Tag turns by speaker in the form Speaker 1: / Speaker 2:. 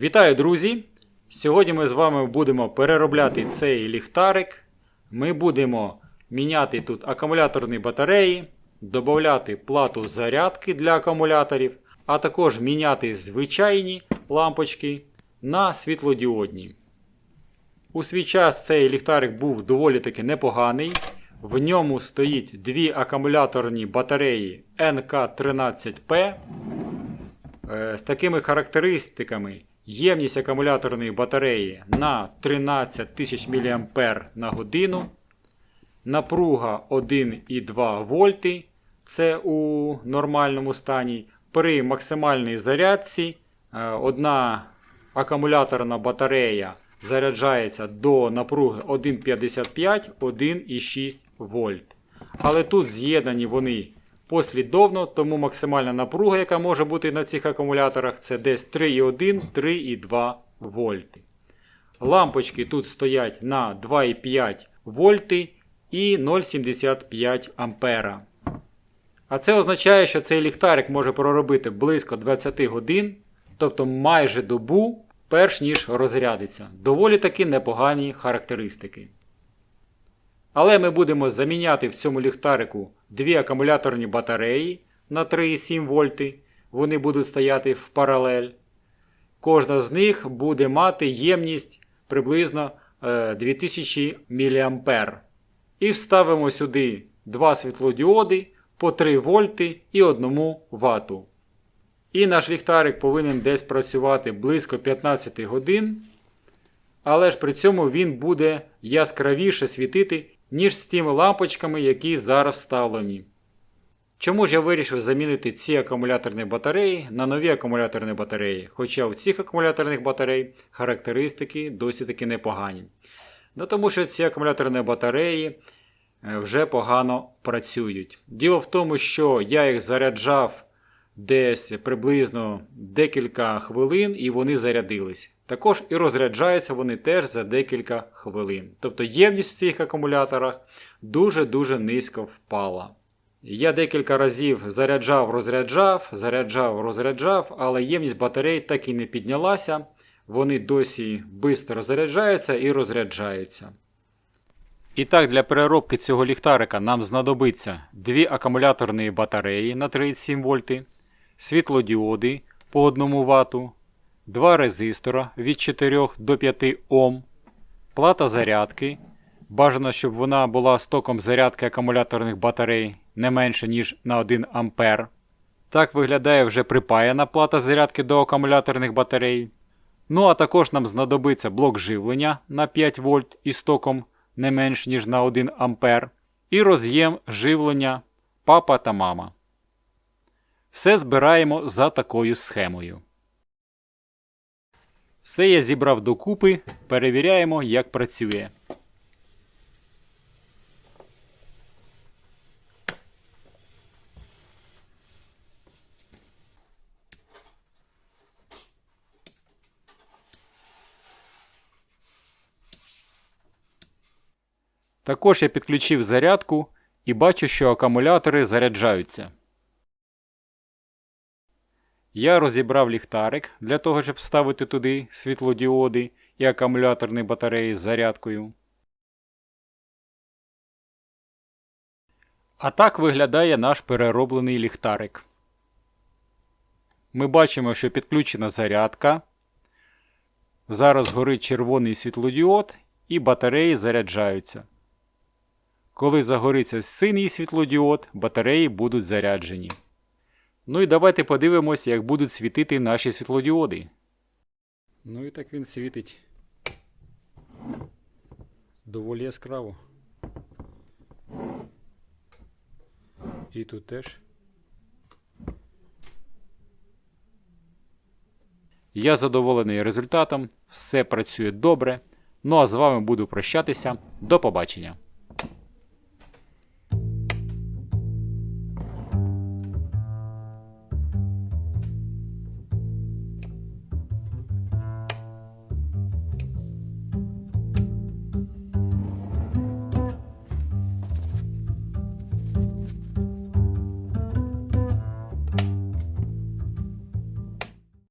Speaker 1: Вітаю, друзі! Сьогодні ми з вами будемо переробляти цей ліхтарик. Ми будемо міняти тут акумуляторні батареї, додати плату зарядки для акумуляторів, а також міняти звичайні лампочки на світлодіодні. У свій час цей ліхтарик був доволі таки непоганий. В ньому стоїть дві акумуляторні батареї НК13П. Е, З такими характеристиками ємність акумуляторної батареї на 13 тисяч мА на годину, напруга 1,2 вольти, це у нормальному стані. При максимальній зарядці е, одна акумуляторна батарея заряджається до напруги 1,55 1,6 вольт. Але тут з'єднані вони послідовно, тому максимальна напруга, яка може бути на цих акумуляторах, це десь 3,1 3,2 вольти. Лампочки тут стоять на 2,5 вольти і 0,75 ампера. А це означає, що цей ліхтарик може проробити близько 20 годин, тобто майже добу, перш ніж розрядиться. Доволі таки непогані характеристики. Але ми будемо заміняти в цьому ліхтарику дві акумуляторні батареї на 3,7 вольти. Вони будуть стояти в паралель. Кожна з них буде мати ємність приблизно е, 2000 мА. І вставимо сюди два світлодіоди по 3 вольти і 1 вату. І наш ліхтарик повинен десь працювати близько 15 годин. Але ж при цьому він буде яскравіше світити, ніж з тими лампочками, які зараз вставлені. Чому ж я вирішив замінити ці акумуляторні батареї на нові акумуляторні батареї? Хоча в цих акумуляторних батарей характеристики досі таки непогані. Ну, тому що ці акумуляторні батареї е, вже погано працюють. Діло в тому, що я їх заряджав десь приблизно декілька хвилин і вони зарядились. Також і розряджаються вони теж за декілька хвилин. Тобто ємність в цих акумуляторах дуже-дуже низько впала. Я декілька разів заряджав, розряджав, заряджав, розряджав, але ємність батарей так і не піднялася. Вони досі швидко заряджаються і розряджаються. І так, для переробки цього ліхтарика нам знадобиться дві акумуляторні батареї на 37 вольти, світлодіоди по 1 вату, два резистора від 4 до 5 Ом, плата зарядки. Бажано, щоб вона була з током зарядки акумуляторних батарей не менше, ніж на 1 А. Так виглядає вже припаяна плата зарядки до акумуляторних батарей. Ну а також нам знадобиться блок живлення на 5 вольт із током не менш ніж на 1 А. І роз'єм живлення папа та мама. Все збираємо за такою схемою. Все я зібрав докупи, перевіряємо, як працює. Також я підключив зарядку і бачу, що акумулятори заряджаються. Я розібрав ліхтарик для того, щоб вставити туди світлодіоди і акумуляторні батареї з зарядкою. А так виглядає наш перероблений ліхтарик. Ми бачимо, що підключена зарядка. Зараз горить червоний світлодіод і батареї заряджаються. Коли загориться синій світлодіод, батареї будуть заряджені. Ну і давайте подивимося, як будуть світити наші світлодіоди. Ну і так він світить доволі яскраво. І тут теж. Я задоволений результатом, все працює добре. Ну а з вами буду прощатися. До побачення!